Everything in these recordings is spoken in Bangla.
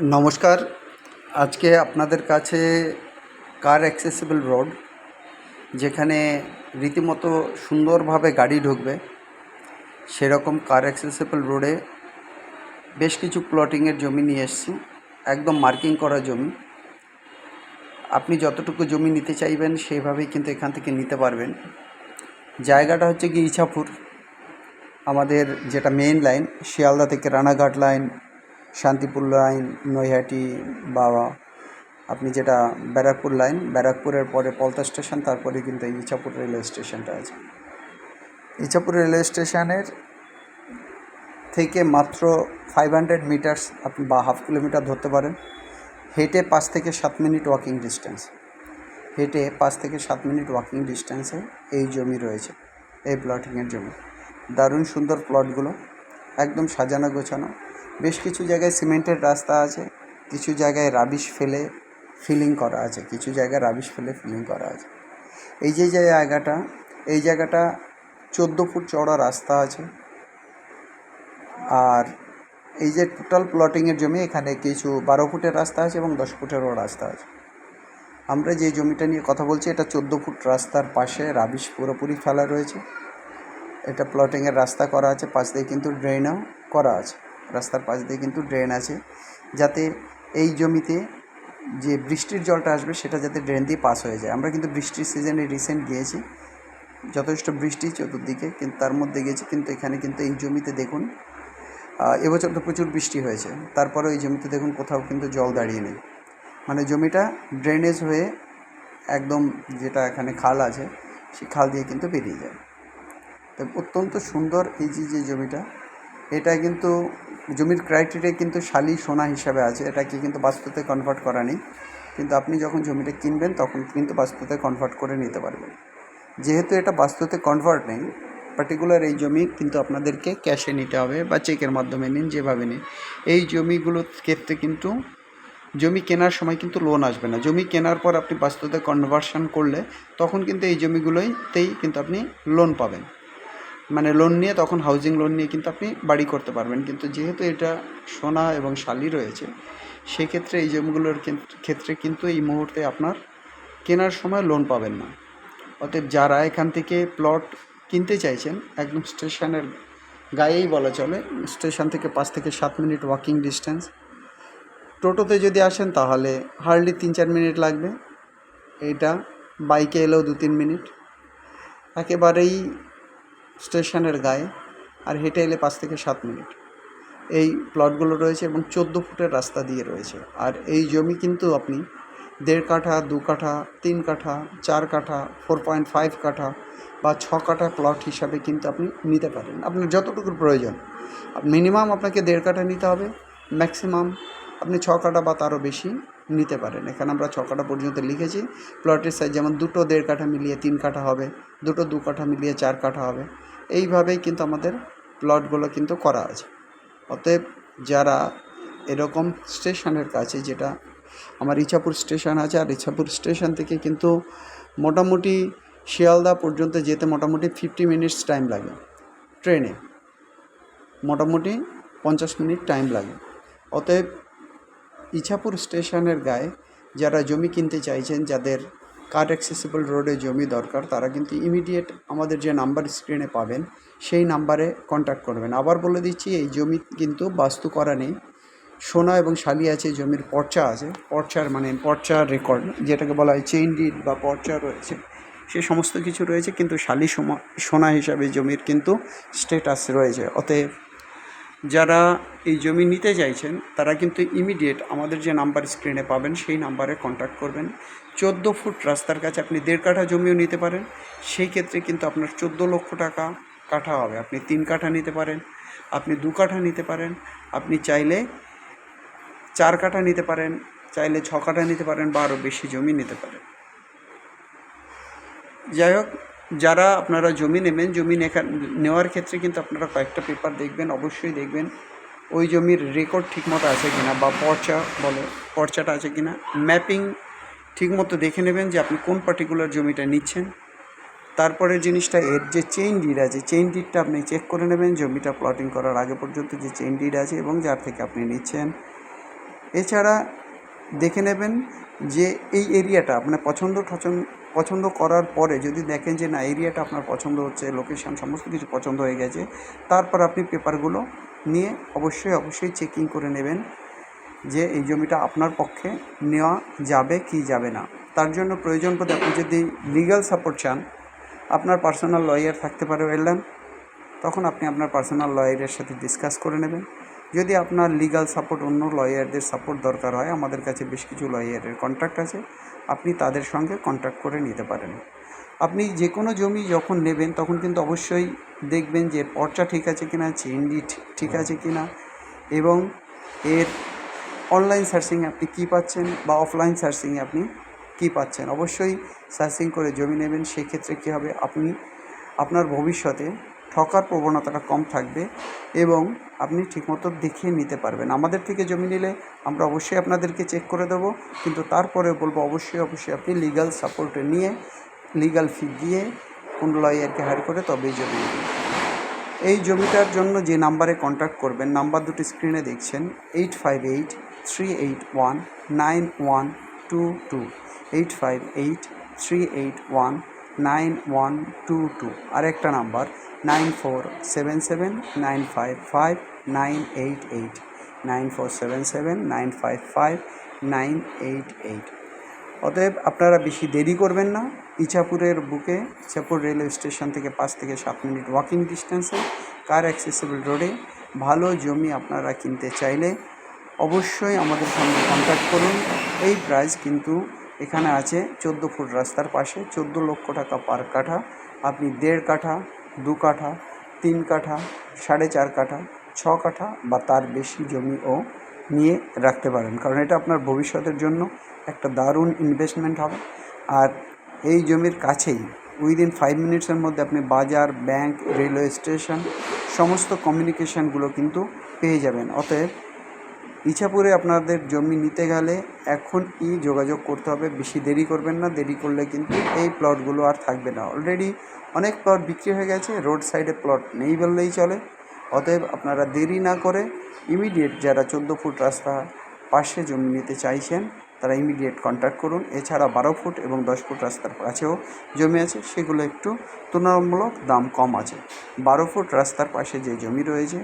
নমস্কার। আজকে আপনাদের কাছে কার অ্যাক্সেসিবল রোড যেখানে রীতিমতো সুন্দরভাবে গাড়ি ঢুকবে, সেরকম কার অ্যাক্সেসিবল রোডে বেশ কিছু প্লটিংয়ের জমি নিয়ে এসেছি, একদম মার্কিং করা জমি। আপনি যতটুকু জমি নিতে চাইবেন, সেইভাবেই কিন্তু এখান থেকে নিতে পারবেন। জায়গাটা হচ্ছে কি ইছাপুর। আমাদের যেটা মেইন লাইন শিয়ালদা থেকে রানাঘাট লাইন শান্তিপুর লাইন, নৈহাটি বা আপনি যেটা ব্যারাকপুর লাইন, ব্যারাকপুরের পরে পলতা স্টেশন, তারপরে কিন্তু ইছাপুর রেলওয়ে স্টেশনটা আছে। ইছাপুর রেলওয়ে স্টেশনের থেকে মাত্র ফাইভ হান্ড্রেড মিটার্স আপনি বা হাফ কিলোমিটার ধরতে পারেন। হেঁটে পাঁচ থেকে সাত মিনিট ওয়াকিং ডিস্টেন্স হেঁটে পাঁচ থেকে সাত মিনিট ওয়াকিং ডিস্টেন্সে এই জমি রয়েছে, এই প্লটিংয়ের জমি। দারুণ সুন্দর প্লটগুলো একদম সাজানো গোছানো। বেশ কিছু জায়গায় সিমেন্টের রাস্তা আছে, কিছু জায়গায় রাবিশ ফেলে ফিলিং করা আছে, কিছু জায়গায় রাবিশ ফেলে ফিলিং করা আছে। এই যে জায়গাটা, এই জায়গাটা চোদ্দ ফুট চওড়া রাস্তা আছে। আর এই যে টোটাল প্লটিংয়ের জমি, এখানে কিছু বারো ফুটের রাস্তা আছে এবং দশ ফুটেরও রাস্তা আছে। আমরা যে জমিটা নিয়ে কথা বলছি, এটা চোদ্দ ফুট রাস্তার পাশে রাবিশ পুরোপুরি ফেলা রয়েছে। এটা প্লটিংয়ের রাস্তা করা আছে, পাশ দিয়ে কিন্তু ড্রেনও করা আছে। রাস্তার পাশ দিয়ে কিন্তু ড্রেন আছে। যাতে এই জমিতে যে বৃষ্টির জলটা আসবে, সেটা যাতে ড্রেন দিয়ে পাস হয়ে যায়। আমরা কিন্তু বৃষ্টির সিজনে রিসেন্ট গিয়েছি। যথেষ্ট বৃষ্টি চতুর্দিকে, কিন্তু তার মধ্যে গিয়েছি, কিন্তু এখানে কিন্তু এই জমিতে দেখুন এবছর তো প্রচুর বৃষ্টি হয়েছে। তারপরেও এই জমিতে দেখুন কোথাও কিন্তু জল দাঁড়িয়ে নেই। মানে জমিটা ড্রেনেজ হয়ে একদম যেটা এখানে খাল আছে, সেই খাল দিয়ে কিন্তু বেরিয়ে যায়। তো অত্যন্ত সুন্দর এই যে যে জমিটা, এটা কিন্তু জমির ক্রাইটেরিয়া কিন্তু শালি সোনা হিসাবে আছে। এটাকে কিন্তু বাস্তুতে কনভার্ট করা নেই। কিন্তু আপনি যখন জমিটা কিনবেন, তখন কিন্তু বাস্তুতে কনভার্ট করে নিতে পারবেন। যেহেতু এটা বাস্তুতে কনভার্ট নেই পার্টিকুলার এই জমি কিন্তু আপনাদেরকে ক্যাশে নিতে হবে বা চেকের মাধ্যমে নিন, যেভাবে নিন। এই জমিগুলোর ক্ষেত্রে কিন্তু জমি কেনার সময় কিন্তু লোন আসবে না। জমি কেনার পর আপনি বাস্তুতে কনভার্সন করলে, তখন কিন্তু এই জমিগুলোইতেই কিন্তু আপনি লোন পাবেন। মানে লোন নিয়ে, তখন হাউজিং লোন নিয়ে কিন্তু আপনি বাড়ি করতে পারবেন। কিন্তু যেহেতু এটা সোনা এবং শালি রয়েছে, সেক্ষেত্রে এই জমিগুলোর ক্ষেত্রে কিন্তু এই মুহূর্তে আপনার কেনার সময় লোন পাবেন না। অতএব যারা এখান থেকে প্লট কিনতে চাইছেন, একদম স্টেশনের গায়েই বলা চলে, স্টেশন থেকে পাঁচ থেকে সাত মিনিট ওয়াকিং ডিস্টেন্স টোটোতে যদি আসেন, তাহলে হার্ডলি তিন চার মিনিট লাগবে। এটা বাইকে এলেও দু তিন মিনিট। একেবারেই স্টেশনের গায়ে আর হেঁটে এলে পাঁচ থেকে সাত মিনিট। এই প্লটগুলো রয়েছে এবং চোদ্দ ফুটের রাস্তা দিয়ে রয়েছে। আর এই জমি কিন্তু আপনি দেড় কাঠা, দু কাঠা, তিন কাঠা, চার কাঠা ফোর পয়েন্ট ফাইভ কাঠা বা ছ কাঠা প্লট হিসাবে কিন্তু আপনি নিতে পারেন। আপনার যতটুকুর প্রয়োজন। মিনিমাম আপনাকে দেড় কাঠা নিতে হবে। ম্যাক্সিমাম আপনি ছ কাঠা বা তারও বেশি নিতে পারেন। এখানে আমরা ছ কাঠা পর্যন্ত লিখেছি। প্লটের সাইজ যেমন দুটো দেড় কাঠা মিলিয়ে তিন কাঠা হবে, দুটো দু কাঠা মিলিয়ে চার কাঠা হবে। এইভাবেই কিন্তু আমাদের প্লটগুলো কিন্তু করা আছে। অতএব যারা এরকম স্টেশনের কাছে যেটা আমার ইছাপুর স্টেশন আছে, আর ইছাপুর স্টেশন থেকে কিন্তু মোটামুটি শিয়ালদা পর্যন্ত যেতে মোটামুটি ফিফটি মিনিটস টাইম লাগে। ট্রেনে মোটামুটি পঞ্চাশ মিনিট টাইম লাগে। অতএব ইছাপুর স্টেশনের গায়ে যারা জমি কিনতে চাইছেন, যাদের কার অ্যাক্সেসিবল রোডে জমি দরকার, তারা কিন্তু ইমিডিয়েট আমাদের যে নাম্বার স্ক্রিনে পাবেন, সেই নাম্বারে কন্ট্যাক্ট করবেন। আবার বলে দিচ্ছি, এই জমি কিন্তু বাস্তু করা নেই। সোনা এবং শালি আছে, জমির পর্চা আছে। পর্চার মানে পর্চার রেকর্ড যেটাকে বলা হয় চেইন ডিড বা পর্চা রয়েছে। সে সমস্ত কিছু রয়েছে, কিন্তু শালি সোনা হিসাবে জমির কিন্তু স্টেটাস রয়েছে। অতএব যারা এই জমি নিতে চাইছেন, তারা কিন্তু ইমিডিয়েট আমাদের যে নাম্বার স্ক্রিনে পাবেন, সেই নাম্বারে কন্ট্যাক্ট করবেন। চোদ্দ ফুট রাস্তার কাছে আপনি দেড় কাঠা জমিও নিতে পারেন। সেই ক্ষেত্রে কিন্তু আপনার চোদ্দ লক্ষ টাকা কাঠা হবে। আপনি তিন কাঠা নিতে পারেন, আপনি দু কাঠা নিতে পারেন, আপনি চাইলে চার কাঠা নিতে পারেন, চাইলে ছ কাঠা নিতে পারেন বা আরও বেশি জমি নিতে পারেন। যাই হোক যারা আপনারা জমি নেবেন, জমি নেওয়ার ক্ষেত্রে কিন্তু আপনারা কয়েকটা পেপার দেখবেন, অবশ্যই দেখবেন। ওই জমির রেকর্ড ঠিকমতো আছে কিনা বা পর্চা বলে, পর্চাটা আছে কিনা। ম্যাপিং ঠিকমতো দেখে নেবেন যে আপনি কোন পার্টিকুলার জমিটা নিচ্ছেন। তারপরে জিনিসটা এর যে চেইন ডিড আছে চেইন ডিডটা আপনি চেক করে নেবেন, জমিটা প্লটিং করার আগে পর্যন্ত যে চেইন ডিড আছে এবং যার থেকে আপনি নিচ্ছেন। এছাড়া দেখে নেবেন যে এই এরিয়াটা আপনার পছন্দ ঠছন পছন্দ করার পরে যদি দেখেন যে না এরিয়াটা আপনার পছন্দ হচ্ছে লোকেশান সমস্ত কিছু পছন্দ হয়ে গেছে, তারপর আপনি পেপারগুলো নিয়ে অবশ্যই অবশ্যই চেকিং করে নেবেন যে এই জমিটা আপনার পক্ষে নেওয়া যাবে কি যাবে না। তার জন্য প্রয়োজন পড়ে আপনি যদি লিগ্যাল সাপোর্ট চান, আপনার পার্সোনাল লয়ার থাকতে পারে ওয়েলডান তখন আপনি আপনার পার্সোনাল লয়ারের সাথে ডিসকাস করে নেবেন। যদি আপনার লিগ্যাল সাপোর্ট অন্য লয়ারদের সাপোর্ট দরকার হয়, আমাদের কাছে বেশ কিছু লয়ারের কন্ট্যাক্ট আছে। আপনি তাদের সঙ্গে কন্ট্যাক্ট করে নিতে পারেন। আপনি যে কোনো জমি যখন নেবেন, তখন কিন্তু অবশ্যই দেখবেন যে পর্চা ঠিক আছে কিনা চেন্ডি ঠিক আছে কিনা এবং এর অনলাইন সার্চিংয়ে আপনি কী পাচ্ছেন বা অফলাইন সার্চিংয়ে আপনি কী পাচ্ছেন? অবশ্যই সার্চিং করে জমি নেবেন, সেক্ষেত্রে কী হবে? আপনি আপনার ভবিষ্যতে ঠকার প্রবণতাটা কম থাকবে এবং আপনি ঠিকমতো দেখে নিতে পারবেন। আমাদের থেকে জমি নিলে আমরা অবশ্যই আপনাদেরকে চেক করে দেবো। কিন্তু তারপরে বলব, অবশ্যই অবশ্যই আপনি লিগাল সাপোর্ট নিয়ে লিগ্যাল ফি দিয়ে কোন লয়ারকে হায়ার করে তবেই জমি নেবেন। এই জমিটার জন্য যে নাম্বারে কন্ট্যাক্ট করবেন নাম্বার দুটি স্ক্রিনে দেখছেন eight five eight three eight one nine one two two eight five eight three eight one nine one two two আরেকটা number nine four seven seven nine five five nine eight eight nine four seven seven nine five five nine eight eight অতএব আপনারা বেশি দেরি করবেন না, ইছাপুরের বুকে, ইছাপুর রেলওয়ে স্টেশন থেকে পাঁচ থেকে সাত মিনিট ওয়াকিং ডিস্টেন্সে কার অ্যাক্সেসিবল রোডে ভালো জমি আপনারা কিনতে চাইলে অবশ্যই আমাদের সঙ্গে কন্ট্যাক্ট করুন। এই প্রাইস কিন্তু এখানে আছে চোদ্দ ফুট রাস্তার পাশে, চোদ্দ লক্ষ টাকা পার কাঠা। আপনি দেড় কাঠা, দু কাঠা, তিন কাঠা, সাড়ে চার কাঠা, ছ কাঠা বা তার বেশি জমিও নিয়ে রাখতে পারেন। কারণ এটা আপনার ভবিষ্যতের জন্য একটা দারুণ ইনভেস্টমেন্ট হবে। আর এই জমির কাছেই উইদিন ফাইভ মিনিটসের মধ্যে আপনি বাজার ব্যাংক রেলওয়ে স্টেশন সমস্ত কমিউনিকেশানগুলো কিন্তু পেয়ে যাবেন। অতএব ইছাপুরে আপনাদের জমি নিতে গেলে এখনই যোগাযোগ করতে হবে। বেশি দেরি করবেন না, দেরি করলে কিন্তু এই প্লটগুলো আর থাকবে না। অলরেডি অনেক প্লট বিক্রি হয়ে গেছে রোড সাইডে প্লট নেই বললেই চলে। অতএব আপনারা দেরি না করে ইমিডিয়েট যারা চোদ্দ ফুট রাস্তা পাশে জমি নিতে চাইছেন তারা ইমিডিয়েট কন্ট্যাক্ট করুন। এছাড়া বারো ফুট এবং দশ ফুট রাস্তার কাছেও জমি আছে। সেগুলো একটু তুলনামূলক দাম কম আছে। বারো ফুট রাস্তার পাশে যে জমি রয়েছে,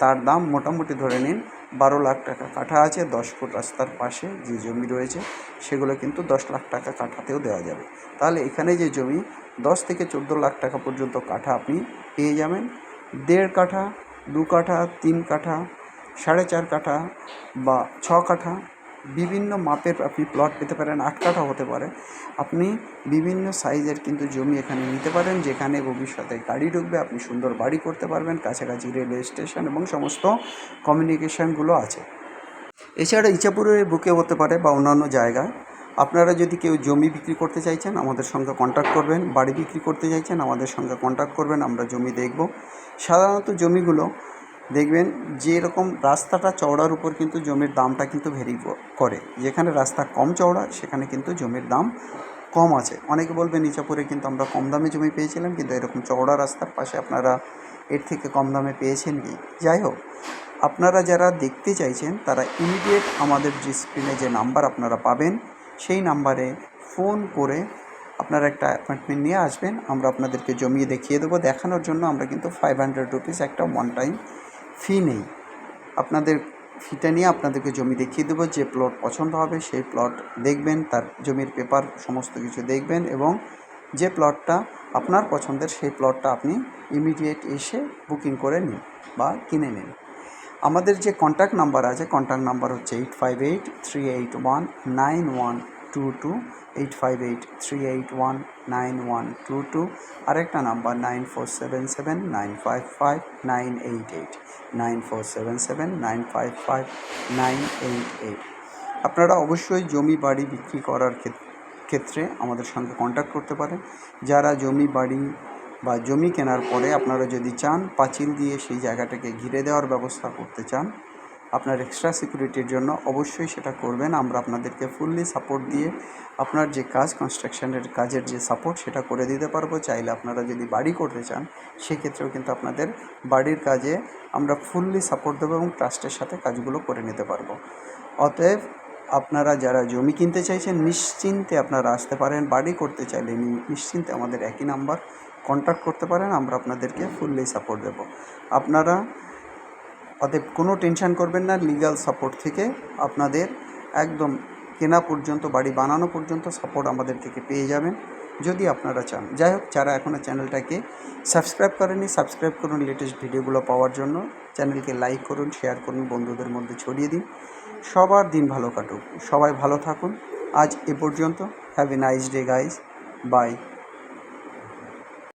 তার দাম মোটামুটি ধরে নিন বারো লাখ টাকা কাঠা আছে। দশ ফুট রাস্তার পাশে যে জমি রয়েছে, সেগুলো কিন্তু দশ লাখ টাকা কাঠাতেও দেওয়া যাবে। তাহলে এখানে যে জমি, দশ থেকে চোদ্দ লাখ টাকা পর্যন্ত কাঠা আপনি পেয়ে যাবেন। দেড় কাঠা, দু কাঠা, তিন কাঠা, সাড়ে চার কাঠা বা ছ কাঠা বিভিন্ন মাপের আপনি প্লট পেতে পারেন আট কাঠা হতে পারে। আপনি বিভিন্ন সাইজের কিন্তু জমি এখানে নিতে পারেন, যেখানে ভবিষ্যতে গাড়ি ঢুকবে, আপনি সুন্দর বাড়ি করতে পারবেন, কাছাকাছি রেলওয়ে স্টেশন এবং সমস্ত কমিউনিকেশানগুলো আছে। এছাড়া ইচাপুরের বুকে হতে পারে বা অন্যান্য জায়গায় আপনারা যদি কেউ জমি বিক্রি করতে চাইছেন, আমাদের সঙ্গে কন্ট্যাক্ট করবেন। বাড়ি বিক্রি করতে চাইছেন, আমাদের সঙ্গে কন্ট্যাক্ট করবেন, আমরা জমি দেখব। সাধারণত জমিগুলো দেখবেন যেরকম রাস্তাটা চওড়ার উপর কিন্তু জমির দামটা কিন্তু ভেরি করে। যেখানে রাস্তা কম চওড়া, সেখানে কিন্তু জমির দাম কম আছে। অনেকে বলবেন ইচাপুরে কিন্তু আমরা কম দামে জমি পেয়েছিলাম, কিন্তু এরকম চওড়া রাস্তার পাশে আপনারা এর থেকে কম দামে পেয়েছেন কি যাই হোক, আপনারা যারা দেখতে চাইছেন, তারা ইমিডিয়েট আমাদের যে স্ক্রিনে যে নাম্বার আপনারা পাবেন, সেই নাম্বারে ফোন করে আপনারা একটা অ্যাপয়েন্টমেন্ট নিয়ে আসবেন। আমরা আপনাদেরকে জমিয়ে দেখিয়ে দেবো। দেখানোর জন্য আমরা কিন্তু ফাইভ হান্ড্রেড রুপিস একটা ওয়ান টাইম ফি নেই। আপনাদের ফিটা নিয়ে আপনাদেরকে জমি দেখিয়ে দেবো, যে প্লট পছন্দ হবে সেই প্লট দেখবেন, তার জমির পেপার সমস্ত কিছু দেখবেন এবং যে প্লটটা আপনার পছন্দের সেই প্লটটা আপনি ইমিডিয়েট এসে বুকিং করে নিন বা কিনে নিন। আমাদের যে কন্ট্যাক্ট নাম্বার আছে কন্ট্যাক্ট নাম্বার হচ্ছে eight five eight three eight one nine one two two eight five eight three eight one nine one two two আরেকটা number nine four seven seven nine five five nine eight eight nine four seven seven nine five five nine eight eight আপনারা অবশ্যই জমি বাড়ি বিক্রি করার ক্ষেত- ক্ষেত্রে আমাদের সঙ্গে কন্ট্যাক্ট করতে পারেন। যারা জমি বাড়ি বা জমি কেনার পরে আপনারা যদি চান, পাঁচিল দিয়ে সেই জায়গাটাকে ঘিরে দেওয়ার ব্যবস্থা করতে চান আপনার এক্সট্রা সিকিউরিটির জন্য অবশ্যই সেটা করবেন। আমরা আপনাদেরকে ফুললি সাপোর্ট দিয়ে আপনার যে কাজ কনস্ট্রাকশনের কাজের যে সাপোর্ট সেটা করে দিতে পারব। চাইলে আপনারা যদি বাড়ি করতে চান, সেক্ষেত্রেও কিন্তু আপনাদের বাড়ির কাজে আমরা ফুললি সাপোর্ট দেবো এবং ট্রাস্টের সাথে কাজগুলো করে নিতে পারব। অতএব আপনারা যারা জমি কিনতে চাইছেন, নিশ্চিন্তে আপনারা আসতে পারেন। বাড়ি করতে চাইলে নিশ্চিন্তে আমাদের একই নাম্বার কন্ট্যাক্ট করতে পারেন। আমরা আপনাদেরকে ফুললি সাপোর্ট দেব। আপনারা অতএব কোনো টেনশন করবেন না লিগ্যাল সাপোর্ট থেকে আপনাদের একদম কেনা পর্যন্ত, বাড়ি বানানো পর্যন্ত সাপোর্ট আমাদের থেকে পেয়ে যাবেন, যদি আপনারা চান। যাই হোক, যারা এখনও চ্যানেলটাকে সাবস্ক্রাইব করেনি সাবস্ক্রাইব করুন লেটেস্ট ভিডিওগুলো পাওয়ার জন্য। চ্যানেলকে লাইক করুন শেয়ার করুন, বন্ধুদের মধ্যে ছড়িয়ে দিন। সবার দিন ভালো কাটুক। সবাই ভালো থাকুন। আজ এ পর্যন্ত। Have a nice day guys bye